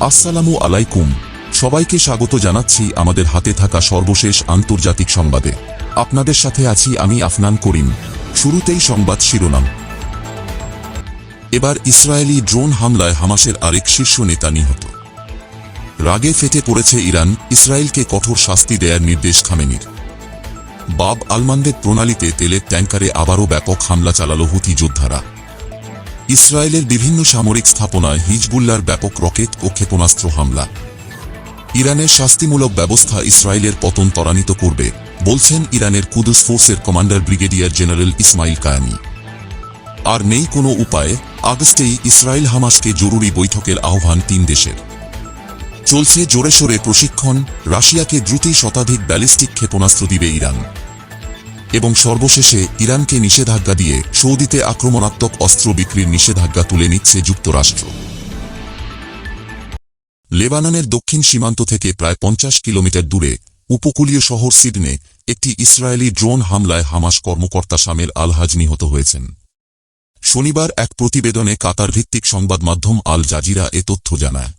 আসসালামু আলাইকুম। সবাইকে স্বাগত জানাচ্ছি আমাদের হাতে থাকা সর্বশেষ আন্তর্জাতিক সংবাদে। আপনাদের সাথে আছি আমি আফনান করিম। শুরুতেই সংবাদ শিরোনাম। এবার ইসরায়েলি ড্রোন হামলায় হামাসের আরেক শীর্ষ নেতা নিহত। রাগে ফেটে পড়েছে ইরান, ইসরায়েলকে কঠোর শাস্তি দেয়ার নির্দেশ খামেনির। বাব আলমানদের প্রণালীতে তেলের ট্যাঙ্কারে আবারও ব্যাপক হামলা চালালো হুথি যোদ্ধারা। ইসরায়েলের বিভিন্ন সামরিক স্থাপনায় হিজবুল্লার ব্যাপক রকেট ও ক্ষেপণাস্ত্র হামলা। ইরানের শাস্তিমূলক ব্যবস্থা ইসরায়েলের পতন ত্বরান্বিত করবে, বলছেন ইরানের কুদুস ফোর্সের commander brigadier general Ismail Qaani আর নেই কোনো উপায়ে, আগস্টেই ইসরায়েল হামাসকে জরুরি বৈঠকের আহ্বান তিন দেশের। চলছে জোরে সোরে প্রশিক্ষণ, রাশিয়াকে দ্রুতই শতাধিক ব্যালিস্টিক ক্ষেপণাস্ত্র দিবে ইরান। এবং সর্বশেষে ইরানকে নিষেধাজ্ঞা দিয়ে সৌদিতে আক্রমণাত্মক অস্ত্র বিক্রির নিষেধাজ্ঞা তুলে নিচ্ছে যুক্তরাষ্ট্র। লেবাননের দক্ষিণ সীমান্ত থেকে প্রায় পঞ্চাশ কিলোমিটার দূরে উপকূলীয় শহর সিডনে একটি ইসরায়েলি ড্রোন হামলায় হামাস কর্মকর্তা সামের আলহাজ নিহত হয়েছেন। শনিবার এক প্রতিবেদনে কাতার ভিত্তিক সংবাদ মাধ্যম আল জাজিরা এ তথ্য জানায়।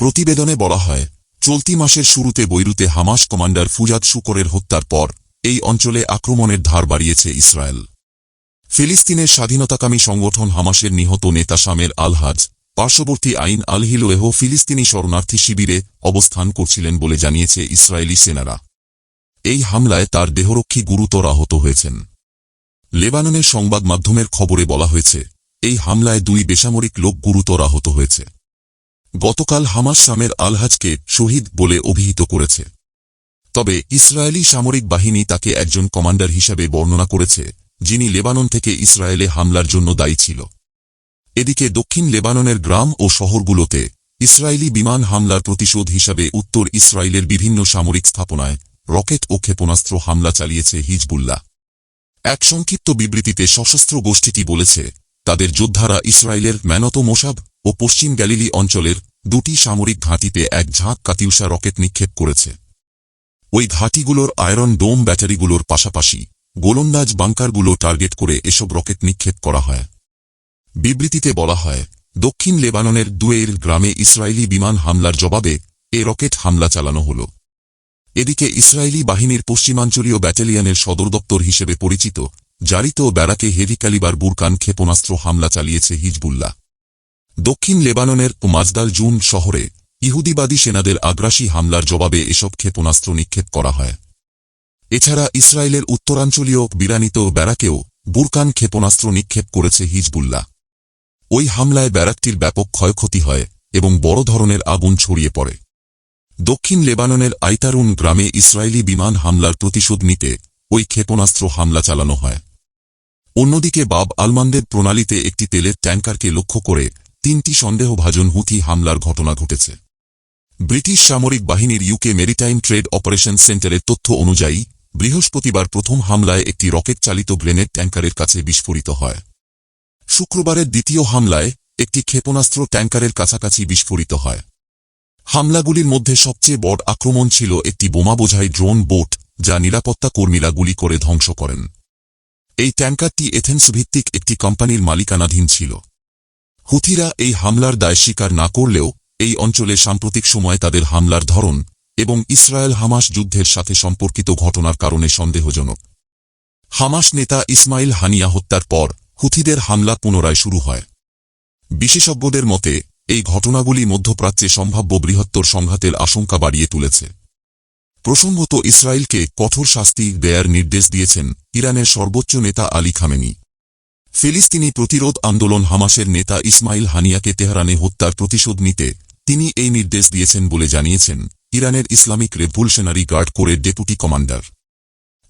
প্রতিবেদনে বলা হয়, চলতি মাসের শুরুতে বৈরুতে হামাস কমান্ডার ফুজাদ শুকরের হত্যার পর এই অঞ্চলে আক্রমণের ধার বাড়িয়েছে ইসরায়েল। ফিলিস্তিনের স্বাধীনতাকামী সংগঠন হামাসের নিহত নেতা সামের আলহাজ পার্শ্ববর্তী আইন আলহিলোয়েহ ফিলিস্তিনি শরণার্থী শিবিরে অবস্থান করছিলেন বলে জানিয়েছে ইসরায়েলি সেনারা। এই হামলায় তার দেহরক্ষী গুরুতর আহত হয়েছেন। লেবাননের সংবাদ মাধ্যমের খবরে বলা হয়েছে, এই হামলায় দুই বেসামরিক লোক গুরুতর আহত হয়েছে। গতকাল হামাস সামের আলহাজকে শহীদ বলে অভিহিত করেছে। তবে ইসরায়েলি সামরিক বাহিনী তাকে একজন কমান্ডার হিসাবে বর্ণনা করেছে, যিনি লেবানন থেকে ইসরায়েলে হামলার জন্য দায়ী ছিল। এদিকে দক্ষিণ লেবাননের গ্রাম ও শহরগুলোতে ইসরায়েলি বিমান হামলার প্রতিশোধ হিসাবে উত্তর ইসরায়েলের বিভিন্ন সামরিক স্থাপনায় রকেট ও ক্ষেপণাস্ত্র হামলা চালিয়েছে হিজবুল্লাহ। এক সংক্ষিপ্ত বিবৃতিতে সশস্ত্র গোষ্ঠীটি বলেছে, তাদের যোদ্ধারা ইসরায়েলের ম্যানত মোসাব ও পশ্চিম গ্যালিলি অঞ্চলের দুটি সামরিক ঘাঁটিতে এক ঝাঁক কাতিউষা রকেট নিক্ষেপ করেছে। ওই ঘাঁটিগুলোর আয়রন ডোম ব্যাটারিগুলোর পাশাপাশি গোলন্দাজ বাংকারগুলো টার্গেট করে এসব রকেট নিক্ষেপ করা হয়। বিবৃতিতে বলা হয়, দক্ষিণ লেবাননের দুয়ের গ্রামে ইসরায়েলি বিমান হামলার জবাবে এ রকেট হামলা চালানো হল। এদিকে ইসরায়েলি বাহিনীর পশ্চিমাঞ্চলীয় ব্যাটালিয়নের সদর দপ্তর হিসেবে পরিচিত জারিত ব্যারাকে হেভি ক্যালিবার বুরকান ক্ষেপণাস্ত্র হামলা চালিয়েছে হিজবুল্লাহ। দক্ষিণ লেবাননের মাজদাল জুন শহরে ইহুদিবাদী সেনাদের আগ্রাসী হামলার জবাবে এসব ক্ষেপণাস্ত্র নিক্ষেপ করা হয়। এছাড়া ইসরায়েলের উত্তরাঞ্চলীয় বিরানিত ব্যারাকেও বুরকান ক্ষেপণাস্ত্র নিক্ষেপ করেছে হিজবুল্লাহ। ওই হামলায় ব্যারাকটির ব্যাপক ক্ষয়ক্ষতি হয় এবং বড় ধরনের আগুন ছড়িয়ে পড়ে। দক্ষিণ লেবাননের আইতারুন গ্রামে ইসরায়েলি বিমান হামলার প্রতিশোধ নিতে ওই ক্ষেপণাস্ত্র হামলা চালানো হয়। অন্যদিকে বাব আলমানদের প্রণালীতে একটি তেলের ট্যাঙ্কারকে লক্ষ্য করে তিনটি সন্দেহভাজন হুথি হামলার ঘটনা ঘটেছে। ব্রিটিশ সামরিক বাহিনীর ইউকে মেরিটাইম ট্রেড অপারেশন সেন্টারের তথ্য অনুযায়ী, বৃহস্পতিবার প্রথম হামলায় একটি রকেট চালিত গ্রেনেড ট্যাঙ্কারের কাছে বিস্ফোরিত হয়। শুক্রবারের দ্বিতীয় হামলায় একটি ক্ষেপণাস্ত্র ট্যাঙ্কারের কাছাকাছি বিস্ফোরিত হয়। হামলাগুলির মধ্যে সবচেয়ে বড় আক্রমণ ছিল একটি বোমা বোঝাই ড্রোন বোট, যা নিরাপত্তা কর্মীরা গুলি করে ধ্বংস করেন। এই ট্যাঙ্কারটি এথেন্স ভিত্তিক একটি কোম্পানির মালিকানাধীন ছিল। হুথিরা এই হামলার দায় স্বীকার না করলেও এই অঞ্চলে সাম্প্রতিক সময়ে তাদের হামলার ধরন এবং ইসরায়েল হামাস যুদ্ধের সাথে সম্পর্কিত ঘটনার কারণে সন্দেহজনক। হামাস নেতা ইসমাইল হানিয়া হত্যার পর হুথিদের হামলা পুনরায় শুরু হয়। বিশেষজ্ঞদের মতে, এই ঘটনাগুলি মধ্যপ্রাচ্যে সম্ভাব্য বৃহত্তর সংঘাতের আশঙ্কা বাড়িয়ে তুলেছে। প্রসঙ্গত ইসরায়েলকে কঠোর শাস্তি দেয়ার নির্দেশ দিয়েছেন ইরানের সর্বোচ্চ নেতা আলী খামেনি। ফিলিস্তিনি প্রতিরোধ আন্দোলন হামাসের নেতা ইসমাইল হানিয়াকে তেহরানে হত্যার প্রতিশোধ নিতে তিনি এই নির্দেশ দিয়েছেন বলে জানিয়েছেন ইরানের ইসলামিক রেভলিউশনারি গার্ড কোরের deputy commander.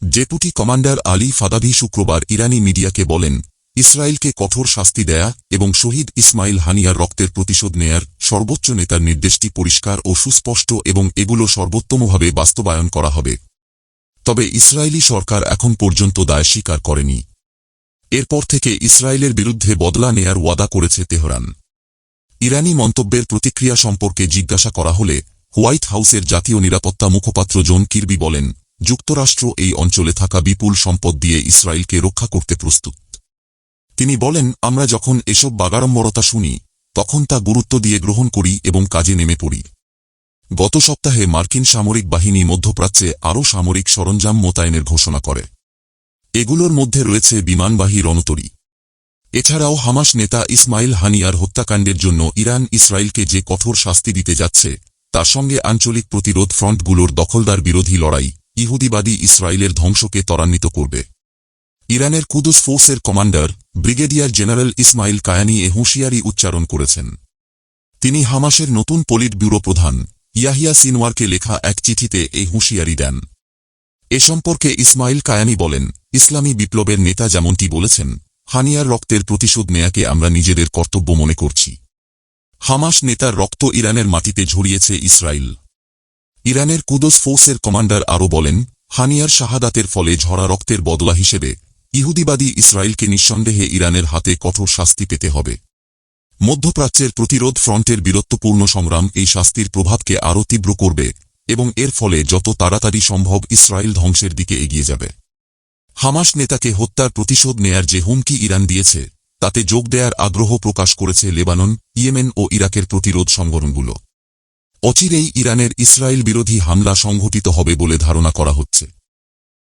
Deputy commander Ali Fadavi শুক্রবার ইরানি মিডিয়াকে বলেন, ইসরায়েলকে কঠোর শাস্তি দেয়া এবং শহীদ ইসমাইল হানিয়ার রক্তের প্রতিশোধ নেয়ার সর্বোচ্চ নেতার নির্দেশটি পরিষ্কার ও সুস্পষ্ট এবং এগুলো সর্বোত্তমভাবে বাস্তবায়ন করা হবে। তবে ইসরায়েলি সরকার এখন পর্যন্ত দায় স্বীকার করেনি। এরপর থেকে ইসরায়েলের বিরুদ্ধে বদলা নেয়ার ওয়াদা করেছে তেহরান। ইরানি মন্তব্যের প্রতিক্রিয়া সম্পর্কে জিজ্ঞাসা করা হলে হোয়াইট হাউসের জাতীয় নিরাপত্তা মুখপাত্র জন কির্বি বলেন, যুক্তরাষ্ট্র এই অঞ্চলে থাকা বিপুল সম্পদ দিয়ে ইসরায়েলকে রক্ষা করতে প্রস্তুত। তিনি বলেন, আমরা যখন এসব বাগাড়ম্বরতা শুনি, তখন তা গুরুত্ব দিয়ে গ্রহণ করি এবং কাজে নেমে পড়ি। গত সপ্তাহে মার্কিন সামরিক বাহিনী মধ্যপ্রাচ্যে আরও সামরিক সরঞ্জাম মোতায়েনের ঘোষণা করে। এগুলোর মধ্যে রয়েছে বিমানবাহী রণতরী। এছাড়াও হামাস নেতা ইসমাইল হানিয়ার হত্যাকাণ্ডের জন্য ইরান ইসরায়েলকে যে কঠোর শাস্তি দিতে যাচ্ছে, তার সঙ্গে আঞ্চলিক প্রতিরোধ ফ্রন্টগুলোর দখলদার বিরোধী লড়াই ইহুদিবাদী ইসরায়েলের ধ্বংসকে ত্বরান্বিত করবে। ইরানের কুদুস ফোর্সের commander brigadier general Ismail Qaani এ হুঁশিয়ারি উচ্চারণ করেছেন। তিনি হামাসের নতুন পলিট ব্যুরো প্রধান ইয়াহিয়া সিনওয়ারকে লেখা এক চিঠিতে এই হুঁশিয়ারি দেন। এ সম্পর্কে ইসমাইল কায়ানি বলেন, ইসলামী বিপ্লবের নেতা যেমনটি বলেছেন হানিয়ার রক্তের প্রতিশোধ নেয়াকে আমরা নিজেদের কর্তব্য মনে করছি। হামাস নেতার রক্ত ইরানের মাটিতে ঝরিয়েছে ইসরায়েল ইরানের কুদস ফোর্সের কমান্ডার আরও বলেন, হানিয়ার শাহাদাতের ফলে ঝরা রক্তের বদলা হিসেবে ইহুদিবাদী ইসরায়েলকে নিঃসন্দেহে ইরানের হাতে কঠোর শাস্তি পেতে হবে। মধ্যপ্রাচ্যের প্রতিরোধ ফ্রন্টের বীরত্বপূর্ণ সংগ্রাম এই শাস্তির প্রভাবকে আরও তীব্র করবে এবং এর ফলে যত তাড়াতাড়ি সম্ভব ইসরায়েল ধ্বংসের দিকে এগিয়ে যাবে। হামাস নেতাকে হত্যার প্রতিশোধ নেয়ার যে হুমকি ইরান দিয়েছে, তাতে যোগ দেয়ার আগ্রহ প্রকাশ করেছে লেবানন, ইয়েমেন ও ইরাকের প্রতিরোধ সংগঠনগুলো। অচিরেই ইরানের ইসরায়েল বিরোধী হামলা সংঘটিত হবে বলে ধারণা করা হচ্ছে।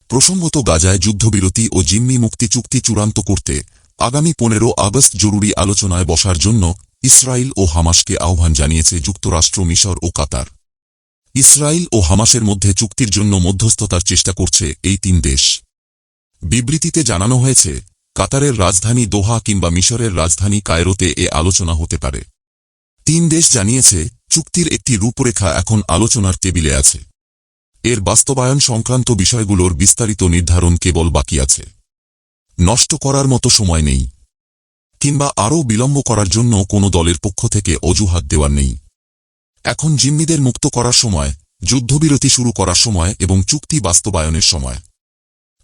প্রসঙ্গত গাজায় যুদ্ধবিরতি ও জিম্মি মুক্তি চুক্তি চূড়ান্ত করতে আগামী পনেরো আগস্ট জরুরি আলোচনায় বসার জন্য ইসরায়েল ও হামাসকে আহ্বান জানিয়েছে যুক্তরাষ্ট্র, মিশর ও কাতার। ইসরায়েল ও হামাসের মধ্যে চুক্তির জন্য মধ্যস্থতার চেষ্টা করছে এই তিন দেশ। বিবৃতিতে জানানো হয়েছে, কাতারের রাজধানী দোহা কিংবা মিশরের রাজধানী কায়রোতে এ আলোচনা হতে পারে। তিন দেশ জানিয়েছে, চুক্তির একটি রূপরেখা এখন আলোচনার টেবিলে আছে। এর বাস্তবায়ন সংক্রান্ত বিষয়গুলোর বিস্তারিত নির্ধারণ কেবল বাকি আছে। নষ্ট করার মতো সময় নেই। কিংবা আরও বিলম্ব করার জন্য কোনো দলের পক্ষ থেকে অজুহাত দেওয়ার নেই। এখন জিম্মিদের মুক্ত করার সময়, যুদ্ধবিরতি শুরু করার সময় এবং চুক্তি বাস্তবায়নের সময়।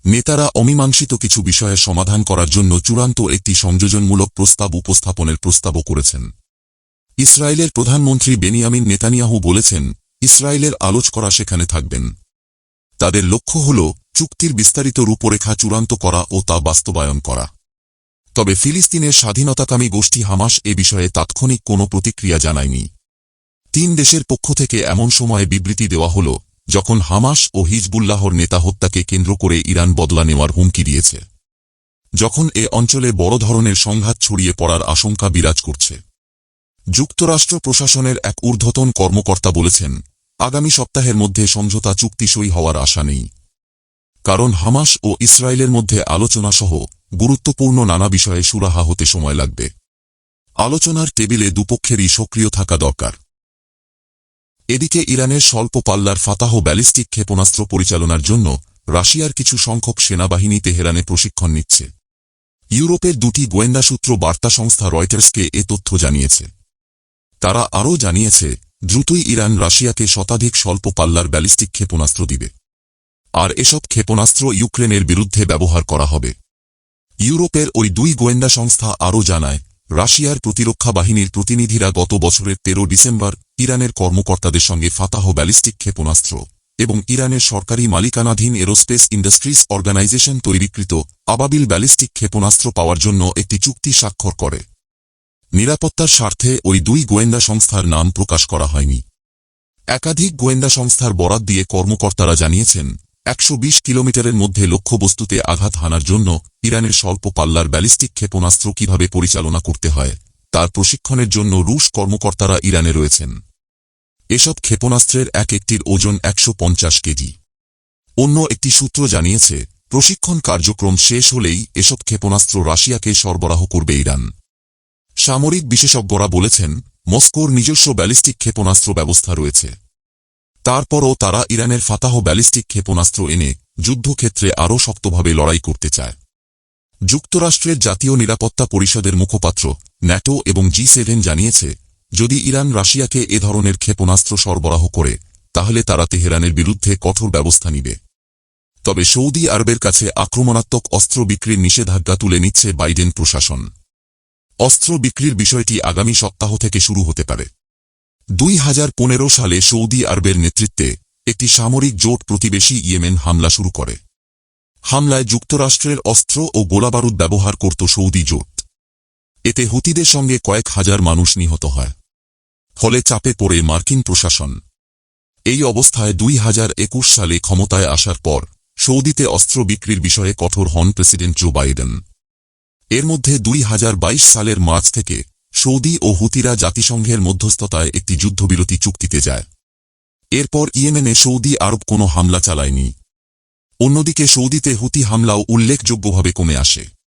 নেতারা অমীমাংসিত কিছু বিষয়ে সমাধান করার জন্য চূড়ান্ত একটি সংযোজনমূলক প্রস্তাব উপস্থাপনের প্রস্তাবও করেছেন। ইসরায়েলের প্রধানমন্ত্রী বেনিয়ামিন নেতানিয়াহু বলেছেন, ইসরায়েলের আলোচ করা সেখানে থাকবেন। তাদের লক্ষ্য হল চুক্তির বিস্তারিত রূপরেখা চূড়ান্ত করা ও তা বাস্তবায়ন করা। তবে ফিলিস্তিনের স্বাধীনতাকামী গোষ্ঠী হামাস এ বিষয়ে তাৎক্ষণিক কোনো প্রতিক্রিয়া জানায়নি। তিন দেশের পক্ষ থেকে এমন সময়ে বিবৃতি দেওয়া হল যখন হামাস ও হিজবুল্লাহর নেতা হত্যাকে কেন্দ্র করে ইরান বদলা নেওয়ার হুমকি দিয়েছে। যখন এ অঞ্চলে বড় ধরনের সংঘাত ছড়িয়ে পড়ার আশঙ্কা বিরাজ করছে। যুক্তরাষ্ট্র প্রশাসনের এক ঊর্ধ্বতন কর্মকর্তা বলেছেন, আগামী সপ্তাহের মধ্যে সমঝোতা চুক্তি সই হওয়ার আশা নেই। কারণ হামাস ও ইসরায়েলের মধ্যে আলোচনা সহ গুরুত্বপূর্ণ নানা বিষয়ে সুরাহা হতে সময় লাগবে। আলোচনার টেবিলে দুপক্ষেরই সক্রিয় থাকা দরকার। এদিকে ইরানের স্বল্প পাল্লার ফাতাহ ব্যালিস্টিক ক্ষেপণাস্ত্র পরিচালনার জন্য রাশিয়ার কিছু সংখ্যক সেনাবাহিনী তেহরানে প্রশিক্ষণ নিচ্ছে। ইউরোপের দুটি গোয়েন্দা সূত্র বার্তা সংস্থা রয়টার্সকে এ তথ্য জানিয়েছে। তারা আরও জানিয়েছে, দ্রুতই ইরান রাশিয়াকে শতাধিক স্বল্প পাল্লার ব্যালিস্টিক ক্ষেপণাস্ত্র দিবে। আর এসব ক্ষেপণাস্ত্র ইউক্রেনের বিরুদ্ধে ব্যবহার করা হবে। ইউরোপের ওই দুই গোয়েন্দা সংস্থা আরও জানায়, রাশিয়ার প্রতিরক্ষা বাহিনীর প্রতিনিধিরা গত বছরের তেরো ডিসেম্বর ইরানের কর্মকর্তাদের সঙ্গে ফাতাহ ব্যালিস্টিক ক্ষেপণাস্ত্র এবং ইরানের সরকারি মালিকানাধীন এরোস্পেস ইন্ডাস্ট্রিজ অর্গানাইজেশন তৈরিকৃত আবাবিল ব্যালিস্টিক ক্ষেপণাস্ত্র পাওয়ার জন্য একটি চুক্তি স্বাক্ষর করে। নিরাপত্তার স্বার্থে ওই দুই গোয়েন্দা সংস্থার নাম প্রকাশ করা হয়নি। একাধিক গোয়েন্দা সংস্থার বরাত দিয়ে কর্মকর্তারা জানিয়েছেন, একশো বিশ কিলোমিটারের মধ্যে লক্ষ্যবস্তুতে আঘাত হানার জন্য ইরানের স্বল্প পাল্লার ব্যালিস্টিক ক্ষেপণাস্ত্র কীভাবে পরিচালনা করতে হয় তার প্রশিক্ষণের জন্য রুশ কর্মকর্তারা ইরানে রয়েছেন। এসব ক্ষেপণাস্ত্রের এক একটির ওজন একশো পঞ্চাশ কেজি। অন্য একটি সূত্র জানিয়েছে, প্রশিক্ষণ কার্যক্রম শেষ হলেই এসব ক্ষেপণাস্ত্র রাশিয়াকে সরবরাহ করবে ইরান। সামরিক বিশেষজ্ঞরা বলেছেন, মস্কোর নিজস্ব ব্যালিস্টিক ক্ষেপণাস্ত্র ব্যবস্থা রয়েছে। তারপরও তারা ইরানের ফাতাহ ব্যালিস্টিক ক্ষেপণাস্ত্র এনে যুদ্ধক্ষেত্রে আরও শক্তভাবে লড়াই করতে চায়। যুক্তরাষ্ট্রের জাতীয় নিরাপত্তা পরিষদের মুখপাত্র ন্যাটো এবং জি সেভেন জানিয়েছে, যদি ইরান রাশিয়াকে এ ধরনের ক্ষেপণাস্ত্র সরবরাহ করে, তাহলে তারা তেহরানের বিরুদ্ধে কঠোর ব্যবস্থা নিবে। তবে সৌদি আরবের কাছে আক্রমণাত্মক অস্ত্র বিক্রির নিষেধাজ্ঞা তুলে নিচ্ছে বাইডেন প্রশাসন। অস্ত্র বিক্রির বিষয়টি আগামী সপ্তাহ থেকে শুরু হতে পারে। দুই হাজার পনেরো সালে সৌদি আরবের নেতৃত্বে একটি সামরিক জোট প্রতিবেশী ইয়েমেন হামলা শুরু করে। হামলায় যুক্তরাষ্ট্রের অস্ত্র ও গোলাবারুদ ব্যবহার করত সৌদি জোট। এতে হুতিদের সঙ্গে কয়েক হাজার মানুষ নিহত হয়। ফলে চাপে পড়ে মার্কিন প্রশাসন। এই অবস্থায় দুই হাজার একুশ সালে ক্ষমতায় আসার পর সৌদিতে অস্ত্র বিক্রির বিষয়ে কঠোর হন প্রেসিডেন্ট জো বাইডেন। এর মধ্যে দুই হাজার বাইশ সালের মার্চ থেকে সৌদি ও হুতিরা জাতিসংঘের মধ্যস্থতায় একটি যুদ্ধবিরতি চুক্তিতে যায়। এরপর ইয়েমেনে সৌদি আরব কোনো হামলা চালায়নি। অন্যদিকে সৌদিতে হুতি হামলাও উল্লেখযোগ্যভাবে কমে আসে।